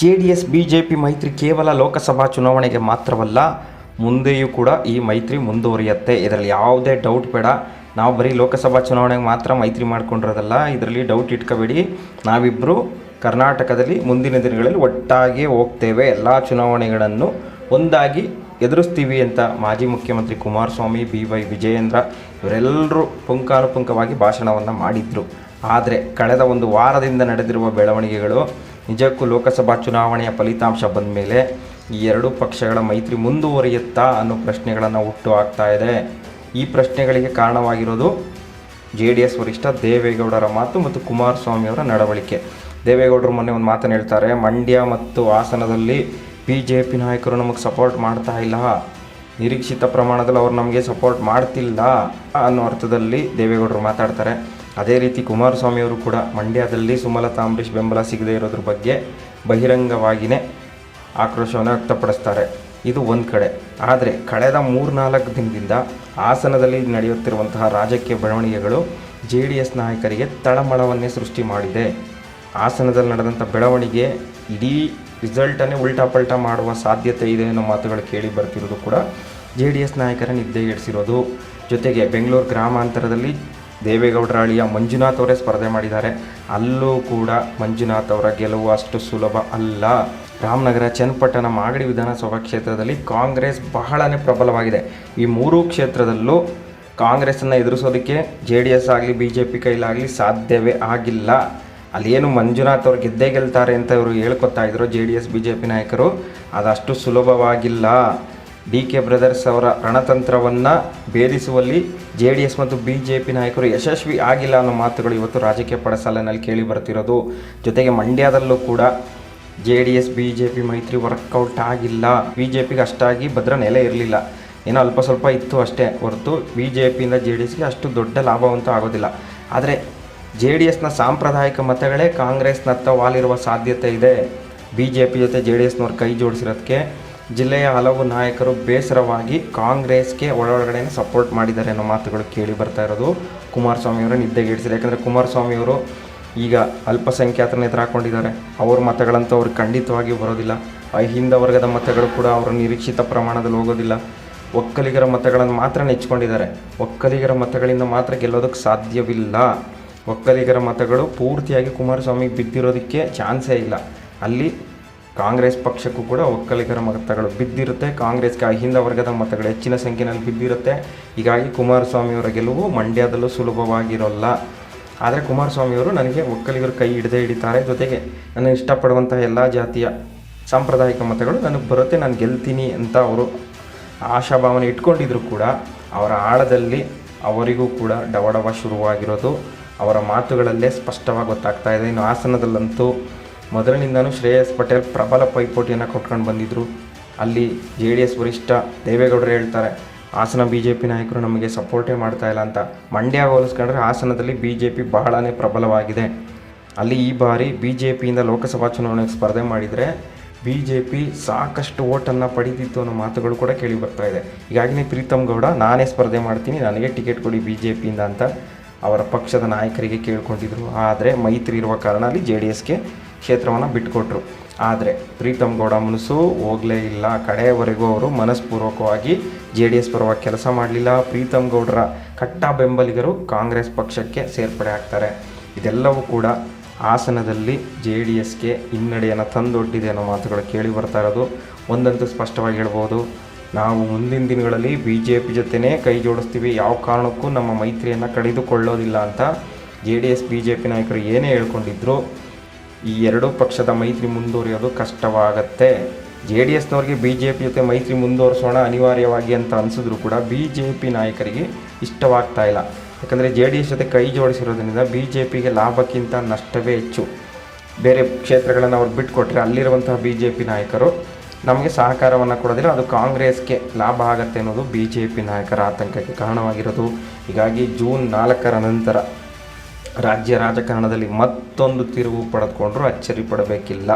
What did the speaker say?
J D S B J P ಮೈತ್ರಿ ಕೇವಲ ಲೋಕಸಭಾ ಚುನಾವಣೆಗೆ ಮಾತ್ರವಲ್ಲ, ಮುಂದೆಯೂ ಕೂಡ ಈ ಮೈತ್ರಿ ಮುಂದುವರಿಯುತ್ತೆ. ಇದರಲ್ಲಿ ಯಾವುದೇ ಡೌಟ್ ಬೇಡ. ನಾವು ಬರೀ ಲೋಕಸಭಾ ಚುನಾವಣೆಗೆ ಮಾತ್ರ ಮೈತ್ರಿ ಮಾಡ್ಕೊಂಡಿರೋದಲ್ಲ, ಇದರಲ್ಲಿ ಡೌಟ್ ಇಟ್ಕೋಬೇಡಿ. ನಾವಿಬ್ಬರು ಕರ್ನಾಟಕದಲ್ಲಿ ಮುಂದಿನ ದಿನಗಳಲ್ಲಿ ಒಟ್ಟಾಗಿ ಹೋಗ್ತೇವೆ. ಎಲ್ಲ ಚುನಾವಣೆಗಳನ್ನು ಒಂದಾಗಿ ಎದುರಿಸ್ತೀವಿ ಅಂತ ಮಾಜಿ ಮುಖ್ಯಮಂತ್ರಿ ಕುಮಾರಸ್ವಾಮಿ, ಬಿ ವೈ ವಿಜಯೇಂದ್ರ ಇವರೆಲ್ಲರೂ ಪುಂಖಾನುಪುಂಖವಾಗಿ ಭಾಷಣವನ್ನು ಮಾಡಿದರು. ಆದರೆ ಕಳೆದ ಒಂದು ವಾರದಿಂದ ನಡೆದಿರುವ ಬೆಳವಣಿಗೆಗಳು ನಿಜಕ್ಕೂ ಲೋಕಸಭಾ ಚುನಾವಣೆಯ ಫಲಿತಾಂಶ ಬಂದ ಮೇಲೆ ಈ ಎರಡೂ ಪಕ್ಷಗಳ ಮೈತ್ರಿ ಮುಂದುವರಿಯುತ್ತಾ ಅನ್ನೋ ಪ್ರಶ್ನೆಗಳನ್ನು ಹುಟ್ಟು ಹಾಕ್ತಾ ಇದೆ. ಈ ಪ್ರಶ್ನೆಗಳಿಗೆ ಕಾರಣವಾಗಿರೋದು ಜೆ ಡಿ ಎಸ್ ವರಿಷ್ಠ ದೇವೇಗೌಡರ ಮಾತು ಮತ್ತು ಕುಮಾರಸ್ವಾಮಿಯವರ ನಡವಳಿಕೆ. ದೇವೇಗೌಡರು ಮೊನ್ನೆ ಒಂದು ಮಾತನ್ನು ಹೇಳ್ತಾರೆ, ಮಂಡ್ಯ ಮತ್ತು ಹಾಸನದಲ್ಲಿ ಬಿ ಜೆ ಪಿ ನಾಯಕರು ನಮಗೆ ಸಪೋರ್ಟ್ ಮಾಡ್ತಾ ಇಲ್ಲ. ನಿರೀಕ್ಷಿತ ಪ್ರಮಾಣದಲ್ಲಿ ಅವ್ರು ನಮಗೆ ಸಪೋರ್ಟ್ ಮಾಡ್ತಿಲ್ಲ. ಅನ್ನೋ ಅರ್ಥದಲ್ಲಿ ದೇವೇಗೌಡರು ಮಾತಾಡ್ತಾರೆ. ಅದೇ ರೀತಿ ಕುಮಾರಸ್ವಾಮಿಯವರು ಕೂಡ ಮಂಡ್ಯದಲ್ಲಿ ಸುಮಲತಾ, ಅಂಬರೀಷ್ ಬೆಂಬಲ ಸಿಗದೇ ಇರೋದ್ರ ಬಗ್ಗೆ ಬಹಿರಂಗವಾಗಿಯೇ ಆಕ್ರೋಶವನ್ನು ವ್ಯಕ್ತಪಡಿಸ್ತಾರೆ. ಇದು ಒಂದು ಕಡೆ. ಆದರೆ ಕಳೆದ ಮೂರ್ನಾಲ್ಕು ದಿನದಿಂದ ಹಾಸನದಲ್ಲಿ ನಡೆಯುತ್ತಿರುವಂತಹ ರಾಜಕೀಯ ಬೆಳವಣಿಗೆಗಳು ಜೆ ಡಿ ಎಸ್ ನಾಯಕರಿಗೆ ತಳಮಳವನ್ನೇ ಸೃಷ್ಟಿ ಮಾಡಿದೆ. ಹಾಸನದಲ್ಲಿ ನಡೆದಂಥ ಬೆಳವಣಿಗೆ ಇಡೀ ರಿಸಲ್ಟನ್ನೇ ಉಲ್ಟಾ ಪಲ್ಟಾ ಮಾಡುವ ಸಾಧ್ಯತೆ ಇದೆ ಅನ್ನೋ ಮಾತುಗಳು ಕೇಳಿ ಬರ್ತಿರೋದು ಕೂಡ ಜೆ ಡಿ ಎಸ್ ನಾಯಕರ ನಿದ್ದೆಗೆಡಿಸಿರೋದು ಜೊತೆಗೆ ಬೆಂಗಳೂರು ಗ್ರಾಮಾಂತರದಲ್ಲಿ ದೇವೇಗೌಡರ ಅಳಿಯ ಮಂಜುನಾಥ್ ಅವರೇ ಸ್ಪರ್ಧೆ ಮಾಡಿದ್ದಾರೆ. ಅಲ್ಲೂ ಕೂಡ ಮಂಜುನಾಥ್ ಅವರ ಗೆಲುವು ಅಷ್ಟು ಸುಲಭ ಅಲ್ಲ. ರಾಮನಗರ, ಚನ್ನಪಟ್ಟಣ, ಮಾಗಡಿ ವಿಧಾನಸಭಾ ಕ್ಷೇತ್ರದಲ್ಲಿ ಕಾಂಗ್ರೆಸ್ ಬಹಳನೇ ಪ್ರಬಲವಾಗಿದೆ. ಈ ಮೂರೂ ಕ್ಷೇತ್ರದಲ್ಲೂ ಕಾಂಗ್ರೆಸ್ಸನ್ನು ಎದುರಿಸೋದಕ್ಕೆ ಜೆ ಡಿ ಎಸ್ ಆಗಲಿ ಬಿ ಜೆ ಪಿ ಕೈಲಾಗಲಿ ಸಾಧ್ಯವೇ ಆಗಿಲ್ಲ. ಅಲ್ಲೇನು ಮಂಜುನಾಥ್ ಅವ್ರು ಗೆದ್ದೇ ಗೆಲ್ತಾರೆ ಅಂತ ಇವರು ಹೇಳ್ಕೊತಾ ಇದ್ರು J D S B J P ನಾಯಕರು ಅದಷ್ಟು ಸುಲಭವಾಗಿಲ್ಲ. ಡಿ ಕೆ ಬ್ರದರ್ಸ್ ಅವರ ರಣತಂತ್ರವನ್ನು ಭೇದಿಸುವಲ್ಲಿ ಜೆ ಡಿ ಎಸ್ ಮತ್ತು ಬಿ ಜೆ ಪಿ ನಾಯಕರು ಯಶಸ್ವಿ ಆಗಿಲ್ಲ ಅನ್ನೋ ಮಾತುಗಳು ಇವತ್ತು ರಾಜಕೀಯ ಪಡಸಾಲಿನಲ್ಲಿ ಕೇಳಿ ಬರ್ತಿರೋದು ಜೊತೆಗೆ ಮಂಡ್ಯದಲ್ಲೂ ಕೂಡ J D S B J P ಮೈತ್ರಿ ವರ್ಕೌಟ್ ಆಗಿಲ್ಲ. ಬಿ ಜೆ ಪಿಗೆ ಅಷ್ಟಾಗಿ ಭದ್ರ ನೆಲೆ ಇರಲಿಲ್ಲ. ಏನೋ ಅಲ್ಪ ಸ್ವಲ್ಪ ಇತ್ತು ಅಷ್ಟೇ ಹೊರತು ಬಿ ಜೆ ಪಿಯಿಂದ ಜೆ ಡಿ ಎಸ್ಗೆ ಅಷ್ಟು ದೊಡ್ಡ ಲಾಭವಂತೂ ಆಗೋದಿಲ್ಲ. ಆದರೆ ಜೆ ಡಿ ಎಸ್ನ ಸಾಂಪ್ರದಾಯಿಕ ಮತಗಳೇ ಕಾಂಗ್ರೆಸ್ನತ್ತ ವಾಲಿರುವ ಸಾಧ್ಯತೆ ಇದೆ. ಬಿ ಜೆ ಪಿ ಜೊತೆ ಜೆ ಡಿ ಎಸ್ನವ್ರು ಕೈ ಜೋಡಿಸಿರೋದಕ್ಕೆ ಜಿಲ್ಲೆಯ ಹಲವು ನಾಯಕರು ಬೇಸರವಾಗಿ ಕಾಂಗ್ರೆಸ್ಗೆ ಒಳಗಡೆ ಸಪೋರ್ಟ್ ಮಾಡಿದ್ದಾರೆ ಅನ್ನೋ ಮಾತುಗಳು ಕೇಳಿ ಬರ್ತಾ ಇರೋದು. ಕುಮಾರಸ್ವಾಮಿಯವರ ನಿದ್ದೆಗೇಡಿಸಿದೆ ಯಾಕಂದರೆ ಕುಮಾರಸ್ವಾಮಿಯವರು ಈಗ ಅಲ್ಪಸಂಖ್ಯಾತರನ್ನ ಎದುರು ಹಾಕೊಂಡಿದ್ದಾರೆ. ಅವ್ರ ಮತಗಳಂತೂ ಅವ್ರು ಖಂಡಿತವಾಗಿ ಬರೋದಿಲ್ಲ. ಅಹಿಂದ ವರ್ಗದ ಮತಗಳು ಕೂಡ ಅವರ ನಿರೀಕ್ಷಿತ ಪ್ರಮಾಣದಲ್ಲಿ ಹೋಗೋದಿಲ್ಲ. ಒಕ್ಕಲಿಗರ ಮತಗಳನ್ನು ಮಾತ್ರ ನೆಚ್ಕೊಂಡಿದ್ದಾರೆ ಒಕ್ಕಲಿಗರ ಮತಗಳಿಂದ ಮಾತ್ರ ಗೆಲ್ಲೋದಕ್ಕೆ ಸಾಧ್ಯವಿಲ್ಲ. ಒಕ್ಕಲಿಗರ ಮತಗಳು ಪೂರ್ತಿಯಾಗಿ ಕುಮಾರಸ್ವಾಮಿಗೆ ಬಿದ್ದಿರೋದಕ್ಕೆ ಚಾನ್ಸೇ ಇಲ್ಲ. ಅಲ್ಲಿ ಕಾಂಗ್ರೆಸ್ ಪಕ್ಷಕ್ಕೂ ಕೂಡ ಒಕ್ಕಲಿಗರ ಮತಗಳು ಬಿದ್ದಿರುತ್ತೆ. ಕಾಂಗ್ರೆಸ್ಗೆ ಅಹಿಂದ ವರ್ಗದ ಮತಗಳು ಹೆಚ್ಚಿನ ಸಂಖ್ಯೆಯಲ್ಲಿ ಬಿದ್ದಿರುತ್ತೆ. ಹೀಗಾಗಿ ಕುಮಾರಸ್ವಾಮಿಯವರ ಗೆಲುವು ಮಂಡ್ಯದಲ್ಲೂ ಸುಲಭವಾಗಿರೋಲ್ಲ. ಆದರೆ ಕುಮಾರಸ್ವಾಮಿಯವರು ನನಗೆ ಒಕ್ಕಲಿಗರು ಕೈ ಹಿಡದೇ ಹಿಡಿತಾರೆ. ಜೊತೆಗೆ ನಾನು ಇಷ್ಟಪಡುವಂಥ ಎಲ್ಲ ಜಾತಿಯ ಸಾಂಪ್ರದಾಯಿಕ ಮತಗಳು ನನಗೆ ಬರುತ್ತೆ. ನಾನು ಗೆಲ್ತೀನಿ ಅಂತ ಅವರು ಆಶಾಭಾವನೆ ಇಟ್ಕೊಂಡಿದ್ರು ಕೂಡ ಅವರ ಆಳದಲ್ಲಿ ಅವರಿಗೂ ಕೂಡ ಡವಡವ ಶುರುವಾಗಿರೋದು. ಅವರ ಮಾತುಗಳಲ್ಲೇ ಸ್ಪಷ್ಟವಾಗಿ ಗೊತ್ತಾಗ್ತಾ ಇದೆ. ಇನ್ನು ಹಾಸನದಲ್ಲಂತೂ ಮೊದಲಿನಿಂದನೂ ಶ್ರೇಯಸ್ ಪಟೇಲ್ ಪ್ರಬಲ ಪೈಪೋಟಿಯನ್ನು ಕೊಟ್ಕೊಂಡು ಬಂದಿದ್ದರು ಅಲ್ಲಿ ಜೆ ಡಿ ಎಸ್ ವರಿಷ್ಠ ದೇವೇಗೌಡರು ಹೇಳ್ತಾರೆ, ಹಾಸನ ಬಿ ಜೆ ಪಿ ನಾಯಕರು ನಮಗೆ ಸಪೋರ್ಟೇ ಮಾಡ್ತಾ ಇಲ್ಲ ಅಂತ. ಮಂಡ್ಯ ಹೋಲಿಸ್ಕೊಂಡ್ರೆ ಹಾಸನದಲ್ಲಿ ಬಿ ಜೆ ಪಿ ಬಹಳನೇ ಪ್ರಬಲವಾಗಿದೆ. ಅಲ್ಲಿ ಈ ಬಾರಿ ಬಿ ಜೆ ಪಿಯಿಂದ ಲೋಕಸಭಾ ಚುನಾವಣೆಗೆ ಸ್ಪರ್ಧೆ ಮಾಡಿದರೆ ಬಿ ಜೆ ಪಿ ಸಾಕಷ್ಟು ಓಟನ್ನು ಪಡೆದಿತ್ತು ಅನ್ನೋ ಮಾತುಗಳು ಕೂಡ ಕೇಳಿ ಬರ್ತಾ ಇದೆ. ಈಗಾಗಲೇ ಪ್ರೀತಮ್ ಗೌಡ, ನಾನೇ ಸ್ಪರ್ಧೆ ಮಾಡ್ತೀನಿ, ನನಗೆ ಟಿಕೆಟ್ ಕೊಡಿ ಬಿ ಜೆ ಪಿಯಿಂದ ಅಂತ ಅವರ ಪಕ್ಷದ ನಾಯಕರಿಗೆ ಕೇಳ್ಕೊಂಡಿದ್ರು. ಆದರೆ ಮೈತ್ರಿ ಇರುವ ಕಾರಣ ಅಲ್ಲಿ ಜೆ ಡಿ ಎಸ್ಗೆ ಕ್ಷೇತ್ರವನ್ನು ಬಿಟ್ಟುಕೊಟ್ರು ಆದರೆ ಪ್ರೀತಮ್ ಗೌಡ ಮನಸ್ಸು ಹೋಗಲೇ ಇಲ್ಲ. ಕಡೆಯವರೆಗೂ ಅವರು ಮನಸ್ಪೂರ್ವಕವಾಗಿ ಜೆ ಡಿ ಎಸ್ ಪರವಾಗಿ ಕೆಲಸ ಮಾಡಲಿಲ್ಲ. ಪ್ರೀತಮ್ ಗೌಡರ ಕಟ್ಟ ಬೆಂಬಲಿಗರು ಕಾಂಗ್ರೆಸ್ ಪಕ್ಷಕ್ಕೆ ಸೇರ್ಪಡೆ ಆಗ್ತಾರೆ. ಇದೆಲ್ಲವೂ ಕೂಡ ಹಾಸನದಲ್ಲಿ ಜೆ ಡಿ ಎಸ್ಗೆ ಹಿನ್ನಡೆಯನ್ನು ತಂದೊಡ್ಡಿದೆ ಅನ್ನೋ ಮಾತುಗಳು ಕೇಳಿ ಬರ್ತಾ ಇರೋದು. ಒಂದಂತೂ ಸ್ಪಷ್ಟವಾಗಿ ಹೇಳ್ಬೋದು. ನಾವು ಮುಂದಿನ ದಿನಗಳಲ್ಲಿ ಬಿ ಜೆ ಪಿ ಜೊತೆನೇ ಕೈ ಜೋಡಿಸ್ತೀವಿ. ಯಾವ ಕಾರಣಕ್ಕೂ ನಮ್ಮ ಮೈತ್ರಿಯನ್ನು ಕಡಿದುಕೊಳ್ಳೋದಿಲ್ಲ ಅಂತ J D S B J P ನಾಯಕರು ಏನೇ ಹೇಳ್ಕೊಂಡಿದ್ರು. ಈ ಎರಡೂ ಪಕ್ಷದ ಮೈತ್ರಿ ಮುಂದುವರಿಯೋದು ಕಷ್ಟವಾಗತ್ತೆ. ಜೆ ಡಿ ಎಸ್ನವ್ರಿಗೆ ಬಿ ಜೆ ಪಿ ಜೊತೆ ಮೈತ್ರಿ ಮುಂದುವರಿಸೋಣ ಅನಿವಾರ್ಯವಾಗಿ ಅಂತ ಅನಿಸಿದ್ರು ಕೂಡ ಬಿ ಜೆ ಪಿ ನಾಯಕರಿಗೆ ಇಷ್ಟವಾಗ್ತಾ ಇಲ್ಲ. ಯಾಕಂದರೆ ಜೆ ಡಿ ಎಸ್ ಜೊತೆ ಕೈ ಜೋಡಿಸಿರೋದ್ರಿಂದ ಬಿ ಜೆ ಪಿಗೆ ಲಾಭಕ್ಕಿಂತ ನಷ್ಟವೇ ಹೆಚ್ಚು. ಬೇರೆ ಕ್ಷೇತ್ರಗಳನ್ನು ಅವ್ರು ಬಿಟ್ಟುಕೊಟ್ರೆ ಅಲ್ಲಿರುವಂತಹ ಬಿ ಜೆ ಪಿ ನಾಯಕರು ನಮಗೆ ಸಹಕಾರವನ್ನು ಕೊಡೋದಿಲ್ಲ, ಅದು ಕಾಂಗ್ರೆಸ್ಗೆ ಲಾಭ ಆಗತ್ತೆ ಅನ್ನೋದು ಬಿ ಜೆ ಪಿ ನಾಯಕರ ಆತಂಕಕ್ಕೆ ಕಾರಣವಾಗಿರೋದು. ಹೀಗಾಗಿ ಜೂನ್ ನಾಲ್ಕರ ನಂತರ ರಾಜ್ಯ ರಾಜಕಾರಣದಲ್ಲಿ ಮತ್ತೊಂದು ತಿರುವು ಪಡೆದುಕೊಂಡ್ರೂ ಅಚ್ಚರಿ ಪಡಬೇಕಿಲ್ಲ.